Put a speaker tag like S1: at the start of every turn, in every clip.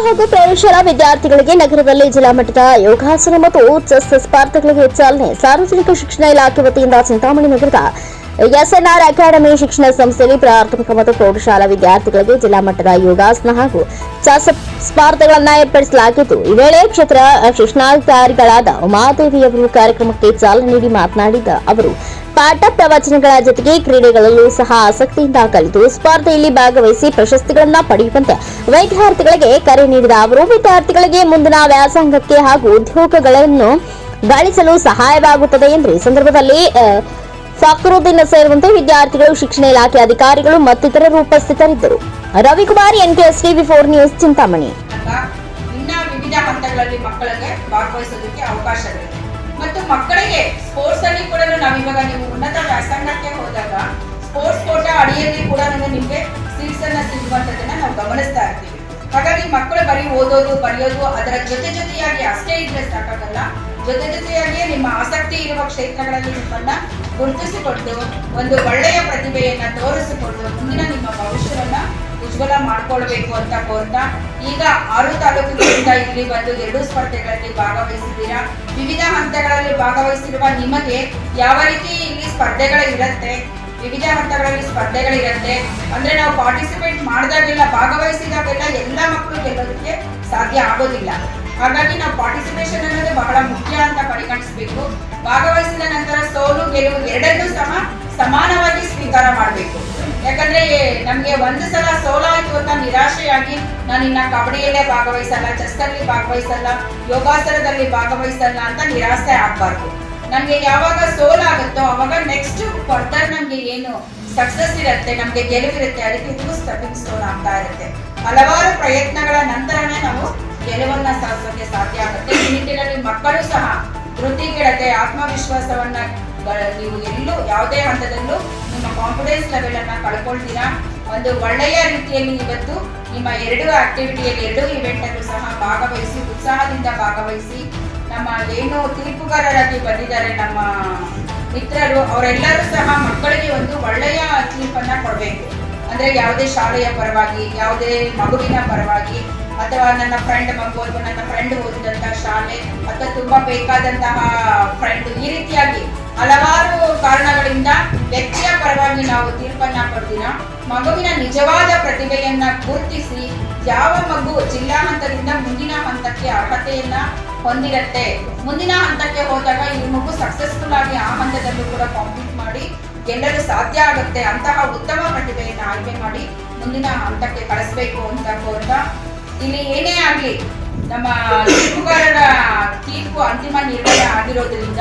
S1: ಹಾಗೂ ಪ್ರೌಢಶಾಲಾ ವಿದ್ಯಾರ್ಥಿಗಳಿಗೆ ನಗರದಲ್ಲಿ ಜಿಲ್ಲಾ ಮಟ್ಟದ ಯೋಗಾಸನ ಮತ್ತು ಚೆಸ್ ಸ್ಪರ್ಧೆಗಳಿಗೆ ಚಾಲನೆ ಸಾರ್ವಜನಿಕ ಶಿಕ್ಷಣ ಇಲಾಖೆ ವತಿಯಿಂದ ಚಿಂತಾಮಣಿ ನಗರದ ಎಸ್ಎನ್ಆರ್ ಅಕಾಡೆಮಿ ಶಿಕ್ಷಣ ಸಂಸ್ಥೆಯಲ್ಲಿ ಪ್ರಾಥಮಿಕ ಮತ್ತು ಪ್ರೌಢಶಾಲಾ ವಿದ್ಯಾರ್ಥಿಗಳಿಗೆ ಜಿಲ್ಲಾ ಮಟ್ಟದ ಯೋಗಾಸನ ಹಾಗೂ ಚಾಸ ಸ್ಪರ್ಧೆಗಳನ್ನು ಏರ್ಪಡಿಸಲಾಗಿದ್ದು, ಈ ವೇಳೆ ಕ್ಷೇತ್ರ ಶಿಕ್ಷಣಾಧಿಕಾರಿಗಳಾದ ಉಮಾದೇವಿಯವರು ಕಾರ್ಯಕ್ರಮಕ್ಕೆ ಚಾಲನೆ ನೀಡಿ ಮಾತನಾಡಿದ ಅವರು, ಪಾಠ ಪ್ರವಚನಗಳ ಜೊತೆಗೆ ಕ್ರೀಡೆಗಳಲ್ಲೂ ಸಹ ಆಸಕ್ತಿಯಿಂದ ಕಲಿತು ಸ್ಪರ್ಧೆಯಲ್ಲಿ ಭಾಗವಹಿಸಿ ಪ್ರಶಸ್ತಿಗಳನ್ನ ಪಡೆಯುವಂತೆ ವಿದ್ಯಾರ್ಥಿಗಳಿಗೆ ಕರೆ ನೀಡಿದ ಅವರು, ವಿದ್ಯಾರ್ಥಿಗಳಿಗೆ ಮುಂದಿನ ವ್ಯಾಸಂಗಕ್ಕೆ ಹಾಗೂ ಉದ್ಯೋಗಗಳನ್ನು ಗಳಿಸಲು ಸಹಾಯವಾಗುತ್ತದೆ ಎಂದು ಈ ಸಂದರ್ಭದಲ್ಲಿ ಫಕ್ರುದ್ದೀನ್ ಸೇರಿದಂತೆ ವಿದ್ಯಾರ್ಥಿಗಳು, ಶಿಕ್ಷಣ ಇಲಾಖೆ ಅಧಿಕಾರಿಗಳು ಮತ್ತಿತರರು ಉಪಸ್ಥಿತರಿದ್ದರು. Ravikumar NKS TV four news Chintamani.
S2: ಇನ್ನ ವಿವಿಧ ಮಕ್ಕಳಿಗೆ ಮತ್ತು ಮಕ್ಕಳಿಗೆ ಸ್ಪೋರ್ಟ್ಸ್ ಅಲ್ಲಿ ಕೂಡ ನಾವಿವಾಗ ನೀವು ಉನ್ನತ ವ್ಯಾಸಂಗಕ್ಕೆ ಹೋದಾಗ ಸ್ಪೋರ್ಟ್ಸ್ ಕೋಟ ಅಡಿಯಲ್ಲಿ ಕೂಡ ನಿಮಗೆ ಸೀಟ್ಸ್ ಅನ್ನ ಸಿಗುವಂತದನ್ನ ನಾವು ಗಮನಿಸ್ತಾ ಇರ್ತೀವಿ. ಹಾಗಾಗಿ ಮಕ್ಕಳು ಬರೀ ಓದೋದು, ಬರೆಯೋದು, ಅದರ ಜೊತೆ ಜೊತೆಯಾಗಿ ಅಷ್ಟೇ ಇದ್ರೆ ಸಾಕಾಗಲ್ಲ. ಜೊತೆ ಜೊತೆಯಾಗಿಯೇ ನಿಮ್ಮ ಆಸಕ್ತಿ ಇರುವ ಕ್ಷೇತ್ರಗಳಲ್ಲಿ ನಿಮ್ಮನ್ನ ಗುರುತಿಸಿಕೊಂಡು ಒಂದು ಒಳ್ಳೆಯ ಪ್ರತಿಭೆಯನ್ನ ತೋರಿಸಿಕೊಂಡು ಮುಂದಿನ ನಿಮ್ಮ ಭವಿಷ್ಯವನ್ನ ಉಜ್ವಲ ಮಾಡ್ಕೊಳ್ಬೇಕು ಅಂತ ಕೋರ್ತಾ ಈಗ ಆರು ತಾಲೂಕುಗಳಿಂದ ಇಲ್ಲಿ ಬಂದು ಎರಡು ಸ್ಪರ್ಧೆಗಳಲ್ಲಿ ಭಾಗವಹಿಸಿದ್ದೀರಾ? ವಿವಿಧ ಹಂತಗಳಲ್ಲಿ ಭಾಗವಹಿಸಿರುವ ನಿಮಗೆ ಯಾವ ರೀತಿ ಇಲ್ಲಿ ಸ್ಪರ್ಧೆಗಳು ಇರುತ್ತೆ ವಿವಿಧ ಹಂತಗಳಲ್ಲಿ ಸ್ಪರ್ಧೆಗಳಿರುತ್ತೆ? ಅಂದ್ರೆ ನಾವು ಪಾರ್ಟಿಸಿಪೇಟ್ ಮಾಡಿದಾಗೆಲ್ಲ ಭಾಗವಹಿಸಿದಾಗೆಲ್ಲ ಎಲ್ಲ ಮಕ್ಕಳು ಗೆಲ್ಲೋದಕ್ಕೆ ಸಾಧ್ಯ ಆಗೋದಿಲ್ಲ. ಹಾಗಾಗಿ ನಾವು ಪಾರ್ಟಿಸಿಪೇಷನ್ ಅನ್ನೋದು ಬಹಳ ಮುಖ್ಯ ಅಂತ ಪರಿಗಣಿಸಬೇಕು. ಭಾಗವಹಿಸಿದ ನಂತರ ಸೋಲು, ಗೆಲುವು ಎರಡನ್ನೂ ಸಹ ಸಮಾನವಾಗಿ ಸ್ವೀಕಾರ ಮಾಡಬೇಕು. ಯಾಕಂದ್ರೆ ನಮ್ಗೆ ಒಂದು ಸಲ ಸೋಲಾಯ್ತು ಅಂತ ನಿರಾಶೆಯಾಗಿ ನಾನು ಇನ್ನ ಕಬಡ್ಡಿಯಲ್ಲೇ ಭಾಗವಹಿಸಲ್ಲ, ಚೆಸ್ಸಲ್ಲಿ ಭಾಗವಹಿಸಲ್ಲ, ಯೋಗಾಸನದಲ್ಲಿ ಭಾಗವಹಿಸಲ್ಲ ಅಂತ ನಿರಾಸೆ ಆಗ್ಬಾರ್ದು. ನಮ್ಗೆ ಯಾವಾಗ ಸೋಲಾಗುತ್ತೋ ಅವಾಗ ನೆಕ್ಸ್ಟ್ ಫರ್ದರ್ ನಮ್ಗೆ ಏನು ಸಕ್ಸಸ್ ಇರುತ್ತೆ, ನಮ್ಗೆ ಗೆಲುವಿರುತ್ತೆ, ಅದಕ್ಕೆ ಇದು ಸ್ಟೆಪಿಂಗ್ ಸ್ಟೋನ್ ಆಗ್ತಾ ಇರುತ್ತೆ. ಹಲವಾರು ಪ್ರಯತ್ನಗಳ ನಂತರನೇ ನಾವು ಗೆಲುವನ್ನ ಸಾಧಿಸೋಕೆ ಸಾಧ್ಯ ಆಗುತ್ತೆ. ಈ ನಿಟ್ಟಿನಲ್ಲಿ ಮಕ್ಕಳು ಸಹ ವೃತ್ತಿಗಿಡತೆ ಆತ್ಮವಿಶ್ವಾಸವನ್ನ ನೀವು ಎಲ್ಲೂ ಯಾವುದೇ ಹಂತದಲ್ಲೂ ನಿಮ್ಮ ಕಾನ್ಫಿಡೆನ್ಸ್ ಲೆವೆಲ್ ಅನ್ನ ಕಳ್ಕೊಳ್ತೀರಾ? ಒಂದು ಒಳ್ಳೆಯ ರೀತಿಯಲ್ಲಿ ಇವತ್ತು ನಿಮ್ಮ ಎರಡು ಆಕ್ಟಿವಿಟಿಯಲ್ಲಿ ಎರಡು ಇವೆಂಟ್ ಅಲ್ಲೂ ಸಹ ಭಾಗವಹಿಸಿ, ಉತ್ಸಾಹದಿಂದ ಭಾಗವಹಿಸಿ ನಮ್ಮ ಏನು ತೀರ್ಪುಗಾರರಾಗಿ ಬಂದಿದ್ದಾರೆ ನಮ್ಮ ಮಿತ್ರರು, ಅವರೆಲ್ಲರೂ ಸಹ ಮಕ್ಕಳಿಗೆ ಒಂದು ಒಳ್ಳೆಯ ತೀರ್ಪನ್ನ ಕೊಡಬೇಕು. ಅಂದ್ರೆ ಯಾವುದೇ ಶಾಲೆಯ ಪರವಾಗಿ, ಯಾವುದೇ ಮಗುವಿನ ಪರವಾಗಿ ಅಥವಾ ನನ್ನ ಫ್ರೆಂಡ್ ಮಗು ಅಥವಾ ನನ್ನ ಫ್ರೆಂಡ್ ಓದಿದಂತಹ ಶಾಲೆ ಅಥವಾ ತುಂಬಾ ಬೇಕಾದಂತಹ ಫ್ರೆಂಡ್ ಈ ರೀತಿಯಾಗಿ ಹಲವಾರು ಕಾರಣಗಳಿಂದ ವ್ಯಕ್ತಿಯ ಪರವಾಗಿ ನಾವು ತೀರ್ಪನ್ನ ಕೊಡ್ತೀರ ಮಗುವಿನ ನಿಜವಾದ ಪ್ರತಿಭೆಯನ್ನ ಗುರುತಿಸಿ ಯಾವ ಮಗು ಜಿಲ್ಲಾ ಹಂತದಿಂದ ಮುಂದಿನ ಹಂತಕ್ಕೆ ಅರ್ಹತೆಯನ್ನ ಹೊಂದಿರತ್ತೆ. ಮುಂದಿನ ಹಂತಕ್ಕೆ ಹೋದಾಗ ಈ ಮಗು ಸಕ್ಸಸ್ಫುಲ್ ಆಗಿ ಆ ಹಂತದಲ್ಲೂ ಕೂಡ ಕಾಂಪ್ಲೀಟ್ ಮಾಡಿ ಗೆಲ್ಲಲು ಸಾಧ್ಯ ಆಗುತ್ತೆ ಅಂತಹ ಉತ್ತಮ ಪ್ರತಿಭೆಯನ್ನು ಆಯ್ಕೆ ಮಾಡಿ ಮುಂದಿನ ಹಂತಕ್ಕೆ ಕಳಿಸ್ಬೇಕು ಅಂತ ಕೋರ್ತಾ ಇಲ್ಲಿ ಏನೇ ಆಗಲಿ, ನಮ್ಮ ತೀರ್ಪುಗಾರರ ತೀರ್ಪು ಅಂತಿಮ ನಿರ್ಣಯ ಆಗಿರೋದ್ರಿಂದ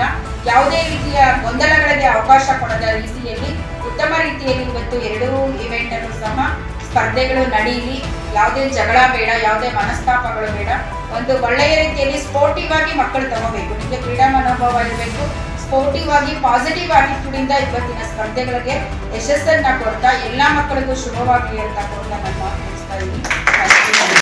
S2: ಯಾವುದೇ ರೀತಿಯ ಗೊಂದಲಗಳಿಗೆ ಅವಕಾಶ ಕೊಡದ ರೀತಿಯಲ್ಲಿ, ಉತ್ತಮ ರೀತಿಯಲ್ಲಿ ಇವತ್ತು ಎರಡೂ ಇವೆಂಟ್ ಅನ್ನು ಸಹ ಸ್ಪರ್ಧೆಗಳು ನಡೆಯಲಿ ಯಾವುದೇ ಜಗಳ ಬೇಡ, ಯಾವುದೇ ಮನಸ್ತಾಪಗಳು ಬೇಡ. ಒಂದು ಒಳ್ಳೆಯ ರೀತಿಯಲ್ಲಿ ಸ್ಪೋರ್ಟಿವ್ ಆಗಿ ಮಕ್ಕಳು ತಗೋಬೇಕು. ನಿಮಗೆ ಕ್ರೀಡಾ ಮನೋಭಾವ ಇರಬೇಕು. ಸ್ಪೋರ್ಟಿವ್ ಆಗಿ ಪಾಸಿಟಿವ್ ಆಟಿಟ್ಯೂಡ್ ಇಂದ ಇವತ್ತಿನ ಸ್ಪರ್ಧೆಗಳಿಗೆ ಯಶಸ್ಸನ್ನ ಕೊಡ್ತಾ, ಎಲ್ಲ ಮಕ್ಕಳಿಗೂ ಶುಭವಾಗಲಿ ಅಂತ ಕೊಡ್ತಾ ನಾನು ಮಾತು ಇದ್ದೀನಿ.